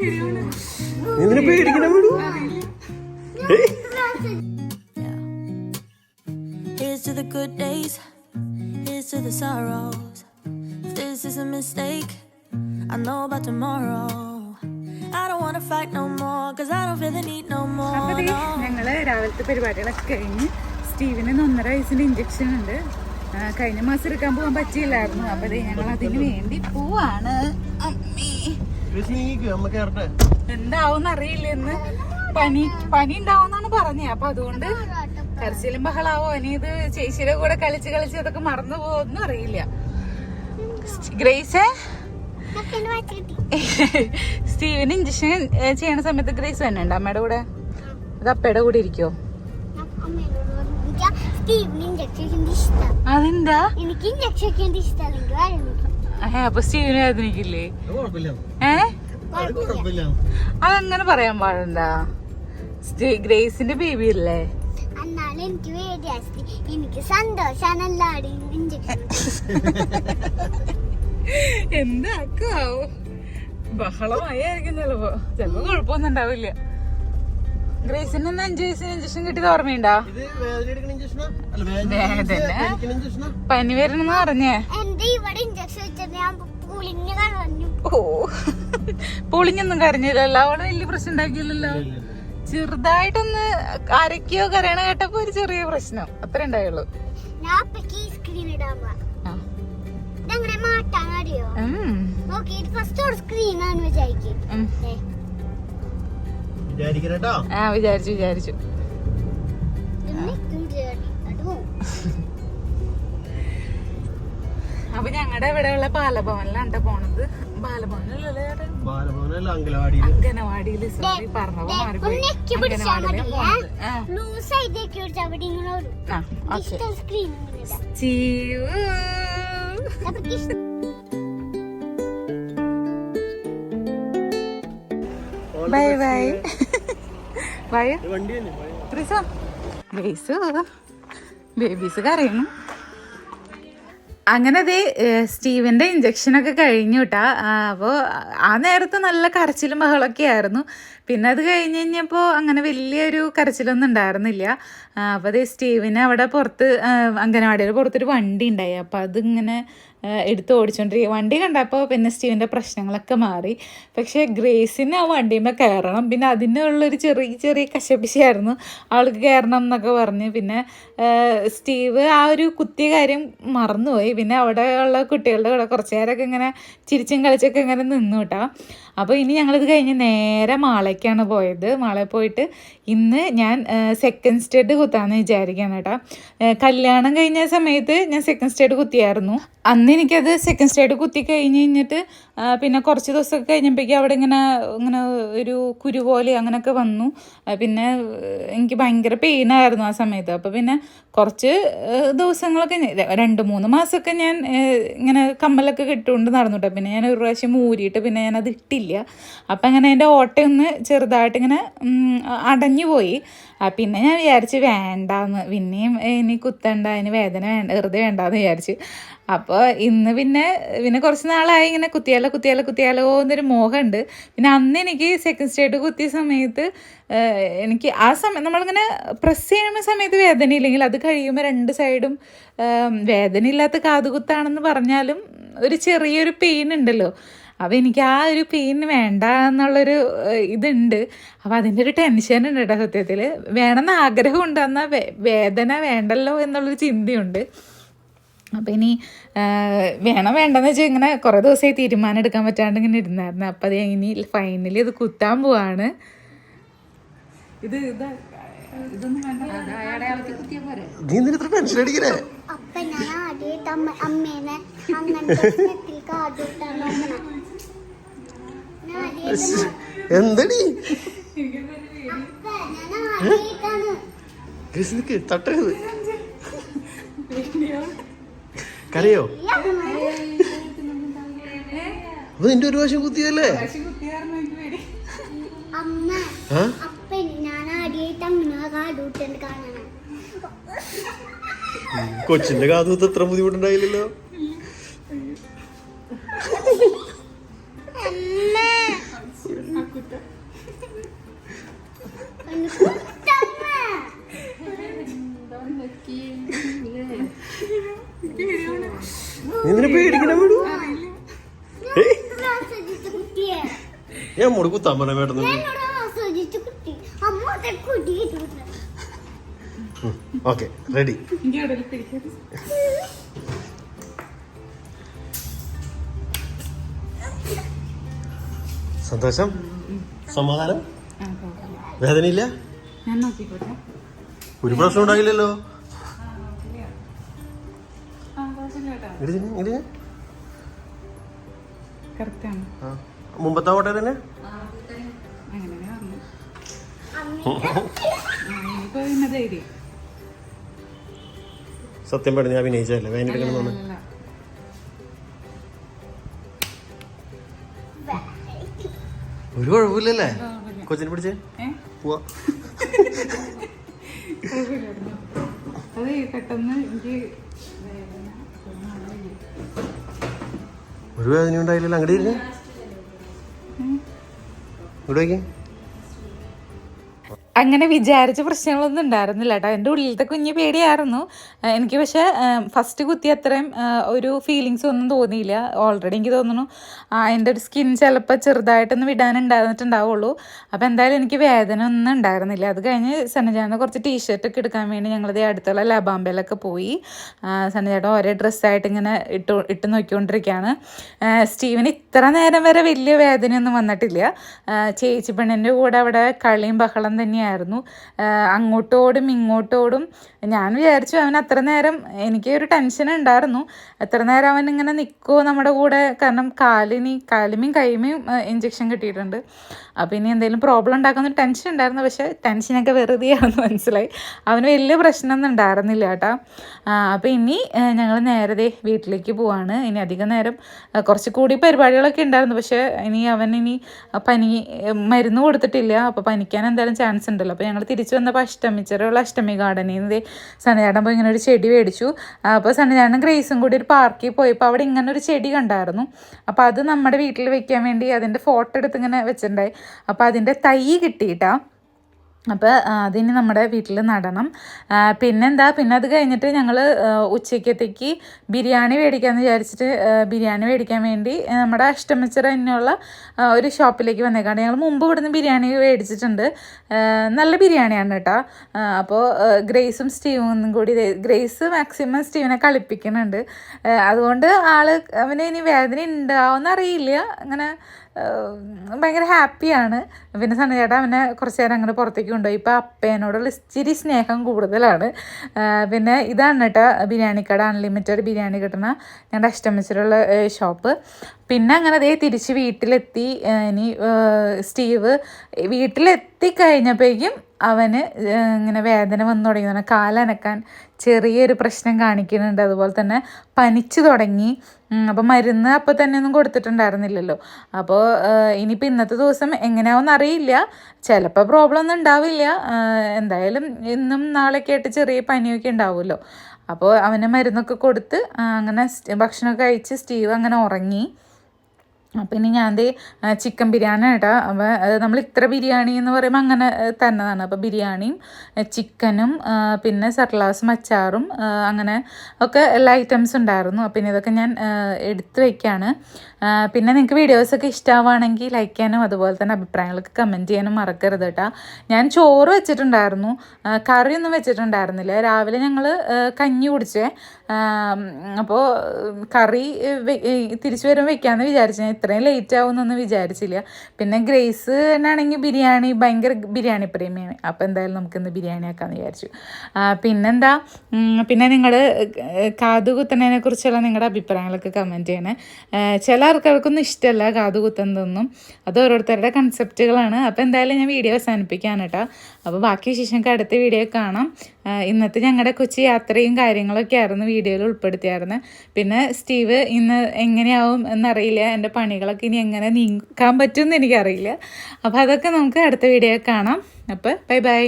നിന്നെ പേടിക്കണം. Here's to the good days, here's to the sorrows. If this is a mistake, I know about tomorrow. I don't wanna fight no more, cause I don't feel the need no more. ഞങ്ങൾ രാവിലത്തെ പരിപാടികളൊക്കെ കഴിഞ്ഞ് സ്റ്റീവിന് ഒന്നര വയസ്സിന്റെ injection ഉണ്ട് കഴിഞ്ഞ മാസം എടുക്കാൻ പോകാൻ പറ്റിയില്ലായിരുന്നു അപ്പൊ ഞങ്ങൾ അതിന് വേണ്ടി പോവാണ് അമ്മേ എന്താവും അറിയില്ലെന്ന് പനി പനി ഉണ്ടാവുന്നാണ് പറഞ്ഞേ. അപ്പൊ അതുകൊണ്ട് കരച്ചിലും ബഹളാവോ. ഇനി ഇത് ചേച്ചിയുടെ കൂടെ കളിച്ച് കളിച്ച് ഇതൊക്കെ മറന്നു പോകുമെന്നും അറിയില്ല. ഗ്രേസേ? സ്റ്റീവിന് ഇഞ്ചക്ഷൻ ചെയ്യണ സമയത്ത് ഗ്രേസ് തന്നെ ഉണ്ട്. അമ്മയുടെ കൂടെ? അത് അപ്പയുടെ കൂടെ ഇരിക്കോ അതെന്താ? എനിക്ക് ഇഞ്ചക്ഷൻ ഇഷ്ടമല്ലെങ്കിൽ അപ്പൊ സ്റ്റീവിന് വേദനിക്കില്ലേ? അത് കുഴപ്പമില്ല. ഏ? അതങ്ങനെ പറയാൻ പാടണ്ട സ്റ്റീ- ഗ്രേസിന്റെ ബേബി അല്ലേ? എനിക്ക് എനിക്ക് സന്തോഷാണ് എല്ലാവരും ഇഞ്ചക്ഷൻ എന്താക്കാവോ? ബഹളമായിരിക്കും ചിലപ്പോ ചിലപ്പോ കുഴപ്പമൊന്നും ഉണ്ടാവില്ല. ഗ്രേസിന് അഞ്ചു വയസ്സിന് ഇഞ്ചക്ഷൻ കിട്ടിയത് ഓർമ്മയുണ്ടാ? വേദന പനി വരണെന്ന് പറഞ്ഞേ. ഓ. പൊളിഞ്ഞൊന്നും കരഞ്ഞില്ലല്ലോ. അവിടെ വലിയ പ്രശ്നം ഉണ്ടാക്കിയില്ലല്ലോ ചെറുതായിട്ടൊന്ന് അരക്കിയോ കരയണ കേട്ടപ്പോ ഒരു ചെറിയ പ്രശ്നം. അത്ര ഉണ്ടായുള്ളൂ. ഫസ്റ്റ് ആണ് വിചാരിക്കും. ആ വിചാരിച്ചു വിചാരിച്ചു. അപ്പൊ ഞങ്ങളുടെ ഇവിടെയുള്ള ബാലഭവനിലാണ് പോണത്. ബാലഭവനിലല്ലേ ബാലഭവനല്ല അംഗനവാടിയിൽ. സോറി പറഞ്ഞപ്പോ ദേ, മാറിപ്പോയി. പോണത്. ബൈ ബൈ തന്നെ പ്രിസ ഗ്രേസ് ബേബീസ് കരയുന്നു. അങ്ങനെ ദേ സ്റ്റീവിന്റെ ഇഞ്ചക്ഷനൊക്കെ കഴിഞ്ഞു കേട്ടാ അപ്പോൾ ആ നേരത്ത് നല്ല കരച്ചിലും ബഹളമൊക്കെ ആയിരുന്നു. പിന്നെ അത് കഴിഞ്ഞ് കഴിഞ്ഞപ്പോൾ അങ്ങനെ വലിയൊരു കരച്ചിലൊന്നും ഉണ്ടായിരുന്നില്ല. അപ്പോൾ അതേ സ്റ്റീവിന് അവിടെ പുറത്ത് അംഗനവാടിയുടെ പുറത്തൊരു വണ്ടി ഉണ്ടായി. അപ്പോൾ അതിങ്ങനെ എടുത്ത് ഓടിച്ചോണ്ടിരിക്കുക വണ്ടി കണ്ടപ്പോൾ പിന്നെ സ്റ്റീവിന്റെ പ്രശ്നങ്ങളൊക്കെ മാറി. പക്ഷേ ഗ്രേസിന് ആ വണ്ടിയുമ്പോൾ കയറണം. പിന്നെ അതിനുള്ളൊരു ചെറിയ ചെറിയ കശപിശയായിരുന്നു. അവൾക്ക് കയറണം എന്നൊക്കെ പറഞ്ഞ്. പിന്നെ സ്റ്റീവ് ആ ഒരു കുത്തിയ കാര്യം മറന്നുപോയി. പിന്നെ അവിടെ ഉള്ള കുട്ടികളുടെ കൂടെ കുറച്ച് നേരമൊക്കെ ഇങ്ങനെ ചിരിച്ചും കളിച്ചൊക്കെ ഇങ്ങനെ നിന്നു കേട്ടോ അപ്പോൾ ഇനി ഞങ്ങളിത് കഴിഞ്ഞ് നേരെ മാളയ്ക്കാണ് പോയത്. മാളയിൽ പോയിട്ട് ഇന്ന് ഞാൻ സെക്കൻഡ് സ്റ്റേഡ് കുത്താമെന്ന് വിചാരിക്കുകയാണ് കേട്ടോ കല്യാണം കഴിഞ്ഞ സമയത്ത് ഞാൻ സെക്കൻഡ് സ്റ്റേഡ് കുത്തിയായിരുന്നു. അന്ന് എനിക്കത് സെക്കൻഡ് സ്റ്റേഡ് കുത്തി കഴിഞ്ഞ് കഴിഞ്ഞിട്ട് പിന്നെ കുറച്ച് ദിവസമൊക്കെ കഴിഞ്ഞപ്പോഴേക്കും അവിടെ ഇങ്ങനെ ഇങ്ങനെ ഒരു കുരു പോലെ അങ്ങനെയൊക്കെ വന്നു. പിന്നെ എനിക്ക് ഭയങ്കര പെയിനായിരുന്നു ആ സമയത്ത്. അപ്പോൾ പിന്നെ കുറച്ച് ദിവസങ്ങളൊക്കെ രണ്ട് മൂന്ന് മാസമൊക്കെ ഞാൻ ഇങ്ങനെ കമ്മലൊക്കെ കിട്ടുകൊണ്ട് നടന്നു കേട്ടോ പിന്നെ ഞാൻ ഒരു പ്രാവശ്യം മൂരിയിട്ട് പിന്നെ ഞാനത് ഇട്ടില്ല. അപ്പം അങ്ങനെ എന്റെ ഓട്ടയൊന്ന് ചെറുതായിട്ട് ഇങ്ങനെ അടഞ്ഞു പോയി. പിന്നെ ഞാൻ വിചാരിച്ച് വേണ്ടാന്ന്. പിന്നെയും ഇനി കുത്തണ്ട അതിന് വേദന വേണ്ട വെറുതെ വേണ്ടാന്ന് വിചാരിച്ച്. അപ്പോൾ ഇന്ന് പിന്നെ പിന്നെ കുറച്ച് നാളായി ഇങ്ങനെ കുത്തിയാലോ കുത്തിയാലോ കുത്തിയാലോ എന്നൊരു മോഹമുണ്ട്. പിന്നെ അന്ന് എനിക്ക് സെക്കൻഡ് സ്റ്റേറ്റ് കുത്തിയ സമയത്ത് എനിക്ക് ആ സമയം നമ്മളിങ്ങനെ പ്രസ് ചെയ്യുന്ന സമയത്ത് വേദന ഇല്ലെങ്കിൽ അത് കഴിയുമ്പോൾ രണ്ട് സൈഡും വേദനയില്ലാത്ത കാതുകുത്താണെന്ന് പറഞ്ഞാലും ഒരു ചെറിയൊരു പെയിൻ ഉണ്ടല്ലോ. അപ്പോൾ എനിക്ക് ആ ഒരു പെയിൻ വേണ്ട എന്നുള്ളൊരു ഇതുണ്ട്. അപ്പോൾ അതിന്റെ ഒരു ടെൻഷൻ ഉണ്ട് കേട്ടോ സത്യത്തിൽ വേണമെന്ന് ആഗ്രഹമുണ്ട് എന്നാൽ വേദന വേണ്ടല്ലോ എന്നുള്ളൊരു ചിന്തയുണ്ട്. അപ്പം ഇനി വേണം വേണ്ടെന്ന് വെച്ചാൽ ഇങ്ങനെ കുറേ ദിവസമായി തീരുമാനം എടുക്കാൻ പറ്റാണ്ട് ഇങ്ങനെ ഇരുന്നായിരുന്നു. അപ്പം അത് ഇനി ഫൈനലി ഇത് കുത്താൻ പോവാണ്. ഇത് എന്തടി? തട്ടരുത് കരയോ? അപ്പൊ നിന്റെ ഒരു വശം കുത്തിയല്ലേ? കൊച്ചിന്റെ കാതൂത്ത് എത്ര ഞാൻ കുത്താൻ കിട്ടുന്നു ഓക്കെ റെഡി സന്തോഷം? സമാധാനം? വേദനയില്ല? ഞാൻ നോക്കിക്കോട്ടെ. ഒരു പ്രശ്നം ഉണ്ടാകില്ലല്ലോ. മുമ്പത്തെ ഓട്ടം തന്നെ അങ്ങനെ പറഞ്ഞു ഇനിയിപ്പോ പിന്നെ ധൈര്യം സത്യം പറഞ്ഞു ഞാൻ അഭിനയിച്ചല്ലേ വേദന എടുക്കണമെന്ന് ഒരു കുഴപ്പമില്ലല്ലേ? കൊച്ചിനെ പിടിച്ചേ. പോവാ. അത് പെട്ടെന്ന് എനിക്ക്. ഒരു വേദന ഉണ്ടായില്ലല്ലോ. അങ്ങോട്ട് ഇരുന്ന്. ഇവിടെ വയ്ക്കേ അങ്ങനെ വിചാരിച്ച പ്രശ്നങ്ങളൊന്നും ഉണ്ടായിരുന്നില്ല കേട്ടോ. എന്റെ ഉള്ളിലത്തെ കുഞ്ഞ് പേടിയായിരുന്നു. എനിക്ക് പക്ഷേ ഫസ്റ്റ് കുത്തി അത്രയും ഒരു ഫീലിങ്സ് ഒന്നും തോന്നിയില്ല. ഓൾറെഡി എനിക്ക് തോന്നുന്നു എന്റെ ഒരു സ്കിൻ ചിലപ്പോൾ ചെറുതായിട്ടൊന്ന് വിടാനുണ്ടായിരുന്നിട്ടുണ്ടാവുള്ളൂ. അപ്പോൾ എന്തായാലും എനിക്ക് വേദന ഒന്നും ഉണ്ടായിരുന്നില്ല. അത് കഴിഞ്ഞ് സന്നജാന കുറച്ച് ടീഷർട്ടൊക്കെ എടുക്കാൻ വേണ്ടി ഞങ്ങളത് അടുത്തുള്ള ലബാമ്പയിലൊക്കെ പോയി. സനജാട്ട ഒരേ ഡ്രസ്സായിട്ട് ഇങ്ങനെ ഇട്ട് ഇട്ട് നോക്കിക്കൊണ്ടിരിക്കുകയാണ് ആ, സ്റ്റീവന് ഇത്ര നേരം വരെ വലിയ വേദനയൊന്നും വന്നിട്ടില്ല. ചേച്ചി പെണ്ണിന്റെ കൂടെ അവിടെ കളിയും ബഹളം തന്നെയായിരുന്നു. അങ്ങോട്ടോടും ഇങ്ങോട്ടോടും ഞാൻ വിചാരിച്ചു അവൻ അത്ര നേരം എനിക്ക് ഒരു ടെൻഷൻ ഉണ്ടായിരുന്നു. എത്ര നേരം അവൻ ഇങ്ങനെ നിൽക്കുമോ നമ്മുടെ കൂടെ? കാരണം കാലിനി കാലുമേയും കൈമയും ഇഞ്ചക്ഷൻ കിട്ടിയിട്ടുണ്ട്. അപ്പോൾ ഇനി എന്തെങ്കിലും പ്രോബ്ലം ഉണ്ടാക്കുന്ന ടെൻഷൻ ഉണ്ടായിരുന്നു. പക്ഷേ ടെൻഷനൊക്കെ വെറുതെ ആണെന്ന് മനസ്സിലായി. അവന് വലിയ പ്രശ്നമൊന്നും ഉണ്ടായിരുന്നില്ല കേട്ടോ. അപ്പോൾ ഇനി ഞങ്ങൾ നേരത്തെ വീട്ടിലേക്ക് പോവാണ്. ഇനി അധികം നേരം കുറച്ച് കൂടി പരിപാടികളൊക്കെ ഉണ്ടായിരുന്നു. പക്ഷേ ഇനി അവൻ ഇനി പനി മരുന്ന് കൊടുത്തിട്ടില്ല. അപ്പോൾ പനിക്കാൻ എന്തായാലും ചാൻസ് ഉണ്ടല്ലോ. അപ്പോൾ ഞങ്ങൾ തിരിച്ചു വന്നപ്പോൾ അഷ്ടമി ചെറിയുള്ള അഷ്ടമി ഗാർഡനിൽ നിന്ന് സണ്ണിചാടൻ പോയി ഇങ്ങനെ ഒരു ചെടി മേടിച്ചു. അപ്പോൾ സണ്ണിചാട്ടൻ ഗ്രേസും കൂടി ഒരു പാർക്കിൽ പോയപ്പോൾ അവിടെ ഇങ്ങനെ ഒരു ചെടി കണ്ടായിരുന്നു. അപ്പോൾ അത് നമ്മുടെ വീട്ടിൽ വെക്കാൻ വേണ്ടി അതിന്റെ ഫോട്ടോ എടുത്ത് ഇങ്ങനെ വെച്ചിട്ടുണ്ടായി. അപ്പോൾ അതിന്റെ തൈ കിട്ടിയിട്ടാ അപ്പോൾ അതിന് നമ്മുടെ വീട്ടിൽ നടണം. പിന്നെന്താ പിന്നെ അത് കഴിഞ്ഞിട്ട് ഞങ്ങൾ ഉച്ചയ്ക്കത്തേക്ക് ബിരിയാണി മേടിക്കാമെന്ന് വിചാരിച്ചിട്ട് ബിരിയാണി മേടിക്കാൻ വേണ്ടി നമ്മുടെ അഷ്ടമിച്ചർ തന്നെയുള്ള ഒരു ഷോപ്പിലേക്ക് വന്നേക്കാണ്. ഞങ്ങൾ മുമ്പ് ഇവിടുന്ന് ബിരിയാണി മേടിച്ചിട്ടുണ്ട്. നല്ല ബിരിയാണിയാണ് കേട്ടോ. അപ്പോൾ ഗ്രേസും സ്റ്റീവും കൂടി ഗ്രേസ് മാക്സിമം സ്റ്റീവിനെ കളിപ്പിക്കുന്നുണ്ട്. അതുകൊണ്ട് ആൾ അവന് ഇനി വേദന ഉണ്ടാവുമെന്ന് അറിയില്ല അങ്ങനെ ഭയങ്കര ഹാപ്പിയാണ്. പിന്നെ സണ്ണചേട്ടാ അവനെ കുറച്ച് നേരം അങ്ങനെ പുറത്തേക്ക് കൊണ്ടുപോയി. ഇപ്പോൾ അപ്പേനോടുള്ള ഇച്ചിരി സ്നേഹം കൂടുതലാണ്. പിന്നെ ഇതാണ് കേട്ടോ ബിരിയാണി കട. അൺലിമിറ്റഡ് ബിരിയാണി കിട്ടുന്ന ഞങ്ങളുടെ അഷ്ടമിച്ചിലുള്ള ഷോപ്പ് പിന്നെ അങ്ങനെ അതേ തിരിച്ച് വീട്ടിലെത്തി. ഇനി സ്റ്റീവ് വീട്ടിലെത്തി കഴിഞ്ഞപ്പോഴേക്കും അവന് ഇങ്ങനെ വേദന വന്നു തുടങ്ങി. കാലനക്കാൻ ചെറിയൊരു പ്രശ്നം കാണിക്കുന്നുണ്ട്. അതുപോലെ തന്നെ പനിച്ചു തുടങ്ങി. അപ്പോൾ മരുന്ന് അപ്പോൾ തന്നെ ഒന്നും കൊടുത്തിട്ടുണ്ടായിരുന്നില്ലല്ലോ. അപ്പോൾ ഇനിയിപ്പോൾ ഇന്നത്തെ ദിവസം എങ്ങനെയാവുമെന്ന് അറിയില്ല. ചിലപ്പോൾ പ്രോബ്ലം ഒന്നും ഉണ്ടാവില്ല. എന്തായാലും ഇന്നും നാളെയൊക്കെ ആയിട്ട് ചെറിയ പനിയൊക്കെ ഉണ്ടാവുമല്ലോ. അപ്പോൾ അവന് മരുന്നൊക്കെ കൊടുത്ത് അങ്ങനെ ഭക്ഷണമൊക്കെ കഴിച്ച് സ്റ്റീവ് അങ്ങനെ ഉറങ്ങി. ഇനി ഞാൻ ദേ ചിക്കൻ ബിരിയാണി കേട്ടോ അപ്പോൾ നമ്മൾ ഇത്ര ബിരിയാണി എന്ന് പറയുമ്പോൾ അങ്ങനെ തന്നതാണ്. അപ്പോൾ ബിരിയാണിയും ചിക്കനും പിന്നെ സർലാസും അച്ചാറും അങ്ങനെ ഒക്കെ എല്ലാ ഐറ്റംസ് ഉണ്ടായിരുന്നു. അപ്പം ഇനി ഇതൊക്കെ ഞാൻ എടുത്തു വയ്ക്കുകയാണ് പിന്നെ നിങ്ങൾക്ക് വീഡിയോസൊക്കെ ഇഷ്ടമാവുകയാണെങ്കിൽ ലൈക്ക് ചെയ്യാനും അതുപോലെ തന്നെ അഭിപ്രായങ്ങളൊക്കെ കമന്റ് ചെയ്യാനും മറക്കരുത് കേട്ടോ ഞാൻ ചോറ് വെച്ചിട്ടുണ്ടായിരുന്നു. കറിയൊന്നും വെച്ചിട്ടുണ്ടായിരുന്നില്ല. രാവിലെ ഞങ്ങൾ കഞ്ഞി കുടിച്ചേ. അപ്പോൾ കറി തിരിച്ചു വരുമ്പോൾ വെക്കാമെന്ന് വിചാരിച്ചു. ഞാൻ ഇത്രയും ലേറ്റ് ആവുമെന്നൊന്നും വിചാരിച്ചില്ല. പിന്നെ ഗ്രേസ് ആണെങ്കിൽ ബിരിയാണി ഭയങ്കര ബിരിയാണി പ്രേമിയാണ്. അപ്പോൾ എന്തായാലും നമുക്കിന്ന് ബിരിയാണി ആക്കാമെന്ന് വിചാരിച്ചു. പിന്നെന്താ? പിന്നെ നിങ്ങൾ കാതു കുത്തുന്നതിനെ കുറിച്ചുള്ള നിങ്ങളുടെ അഭിപ്രായങ്ങളൊക്കെ കമന്റ് ചെയ്യണേ. ചില ആൾക്കാർക്കൊന്നും ഇഷ്ടമല്ല കാതു കുത്തുന്നതൊന്നും. അത് ഓരോരുത്തരുടെ കൺസെപ്റ്റുകളാണ് അപ്പോൾ എന്തായാലും ഞാൻ വീഡിയോ അവസാനിപ്പിക്കാണ് കേട്ടോ. അപ്പോൾ ബാക്കി വിശേഷം അടുത്ത വീഡിയോ കാണാം. ഇന്നത്തെ ഞങ്ങളുടെ കൊച്ചി യാത്രയും കാര്യങ്ങളൊക്കെ ആയിരുന്നു വീഡിയോയിൽ ഉൾപ്പെടുത്തിയായിരുന്നു. പിന്നെ സ്റ്റീവ് ഇന്ന് എങ്ങനെയാവും എന്നറിയില്ല. എന്റെ പണികളൊക്കെ ഇനി എങ്ങനെ നീക്കാൻ പറ്റുമെന്ന് എനിക്കറിയില്ല. അപ്പോൾ അതൊക്കെ നമുക്ക് അടുത്ത വീഡിയോ കാണാം. അപ്പോൾ ബൈ ബൈ.